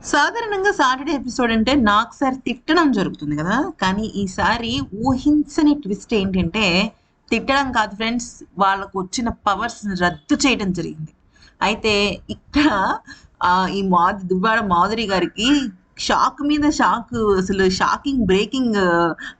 సాధారణంగా Saturday episode అంటే నాకు సారి తిట్టడం జరుగుతుంది కదా. కానీ ఈసారి ఊహించని ట్విస్ట్ ఏంటంటే తిట్టడం కాదు ఫ్రెండ్స్ వాళ్ళకు వచ్చిన పవర్స్ రద్దు చేయడం జరిగింది. అయితే ఇక్కడ ఆ, ఈ మాధు దువ్వాడ మాధురి గారికి షాక్ మీద షాక్ అసలు షాకింగ్ బ్రేకింగ్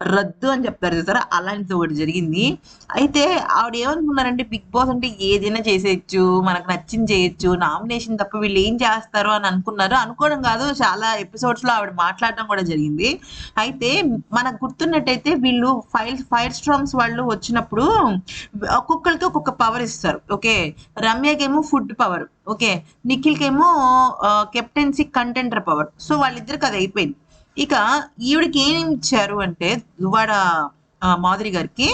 రద్దు అని చెప్తారు చూసారా? అలాంటిది ఒకటి జరిగింది. అయితే ఆవిడ ఏమనుకున్నారంటే బిగ్ బాస్ అంటే ఏదైనా చేసేయచ్చు మనకు నచ్చింది చేయొచ్చు నామినేషన్ తప్ప వీళ్ళు ఏం చేస్తారు? అని అనుకున్నారు. అనుకోవడం కాదు చాలా ఎపిసోడ్స్లో ఆవిడ మాట్లాడడం కూడా జరిగింది. అయితే మనకు గుర్తున్నట్టయితే వీళ్ళు ఫైర్ ఫైర్ స్ట్రామ్స్ వాళ్ళు వచ్చినప్పుడు ఒక్కొక్కరికి ఒక్కొక్క పవర్ ఇస్తారు. ఓకే? రమ్యకేమో ఫుడ్ పవర్ ఓకే. నిఖిల్కేమో కెప్టెన్సీ కంటెంటర్ పవర్. సో వాళ్ళిద్దరికి అది అయిపోయింది. ఇక ఈవిడికి ఏం ఇచ్చారు అంటే దువ్వాడ మాధురి గారికి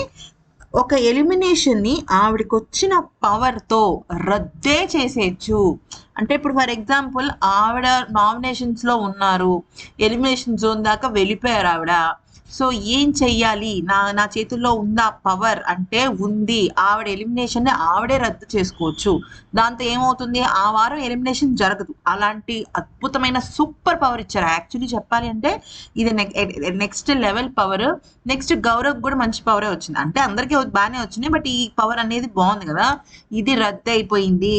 ఒక ఎలిమినేషన్ని ఆవిడకి వచ్చిన పవర్తో రద్దే చేసేయచ్చు. అంటే ఇప్పుడు ఫర్ ఎగ్జాంపుల్ ఆవిడ నామినేషన్స్లో ఉన్నారు. ఎలిమినేషన్ జోన్ దాకా వెళ్ళిపోయారు ఆవిడ. సో ఏం చెయ్యాలి? నా నా చేతుల్లో ఉందా పవర్ అంటే ఉంది. ఆవిడ ఎలిమినేషన్ ఆవిడే రద్దు చేసుకోవచ్చు. దాంతో ఏమవుతుంది? ఆ వారం ఎలిమినేషన్ జరగదు. అలాంటి అద్భుతమైన సూపర్ పవర్ ఇచ్చారు. యాక్చువల్లీ చెప్పాలి అంటే ఇది next level power next Gaurav కూడా మంచి పవరే వచ్చింది. అంటే అందరికీ బాగానే వచ్చింది. బట్ ఈ పవర్ అనేది బాగుంది కదా. ఇది రద్దు అయిపోయింది.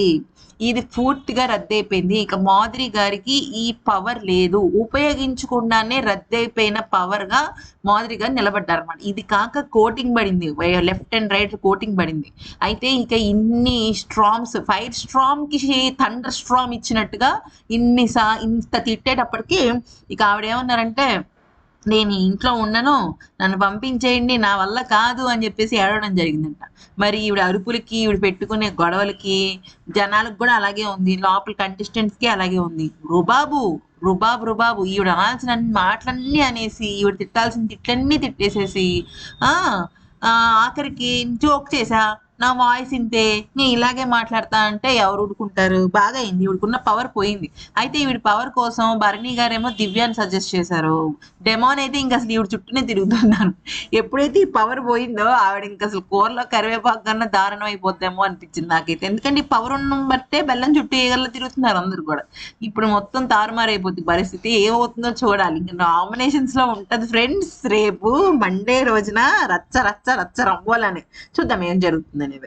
ఇది పూర్తిగా రద్దయిపోయింది ఇక మాధురి గారికి ఈ పవర్ లేదు. ఉపయోగించకుండానే రద్దయిపోయిన పవర్గా మాదిరిగా మాధురి నిలబడ్డారు అనమాట ఇది కాక కోటింగ్ పడింది. లెఫ్ట్ అండ్ రైట్ కోటింగ్ పడింది. అయితే ఇక ఇన్ని స్ట్రామ్స్ ఫైర్ స్ట్రాంగ్కి థండర్ స్ట్రామ్ ఇచ్చినట్టుగా ఇన్ని సా ఇంత తిట్టేటప్పటికి ఇక ఆవిడ ఏమన్నారంటే నేను ఇంట్లో ఉండను నన్ను పంపించేయండి నా వల్ల కాదు అని చెప్పేసి ఏడవడం జరిగిందంట. మరి ఈవిడ అరుపులకి ఈవిడ పెట్టుకునే గొడవలకి జనాలకు కూడా అలాగే ఉంది. లోపల కంటెస్టెంట్స్కి అలాగే ఉంది. రుబాబు రుబాబు రుబాబు ఈవిడ అనాల్సిన మాటలన్నీ అనేసి ఈవిడ తిట్టాల్సిన తిట్లన్నీ తిట్టేసేసి ఆఖరికి జోక్ చేసా నా వాయిస్ ఇంతే నేను ఇలాగే మాట్లాడతా అంటే ఎవరు ఉడుకుంటారు బాగా అయింది. ఈవిడకున్న పవర్ పోయింది. అయితే ఈవిడ పవర్ కోసం భరణి గారేమో దివ్యాన్ని సజెస్ట్ చేశారు. డెమోన్ అయితే ఇంకా అసలు ఈవిడ చుట్టూనే తిరుగుతున్నాను ఎప్పుడైతే ఈ పవర్ పోయిందో ఆవిడ ఇంకా అసలు కూరలో కరివేపాకు కన్నా దారుణం అయిపోద్దేమో అనిపించింది నాకైతే. ఎందుకంటే ఈ పవర్ ఉన్న బట్టే బెల్లం చుట్టూ ఏగల్లో తిరుగుతున్నారు అందరు కూడా. ఇప్పుడు మొత్తం తారుమారైపోతుంది పరిస్థితి. ఏమవుతుందో చూడాలి. ఇంకా నామినేషన్స్లో ఉంటది ఫ్రెండ్స్ రేపు మండే రోజున రచ్చ రచ్చ రచ్చ రవ్వాలని చూద్దాం ఏం జరుగుతుంది. అనేది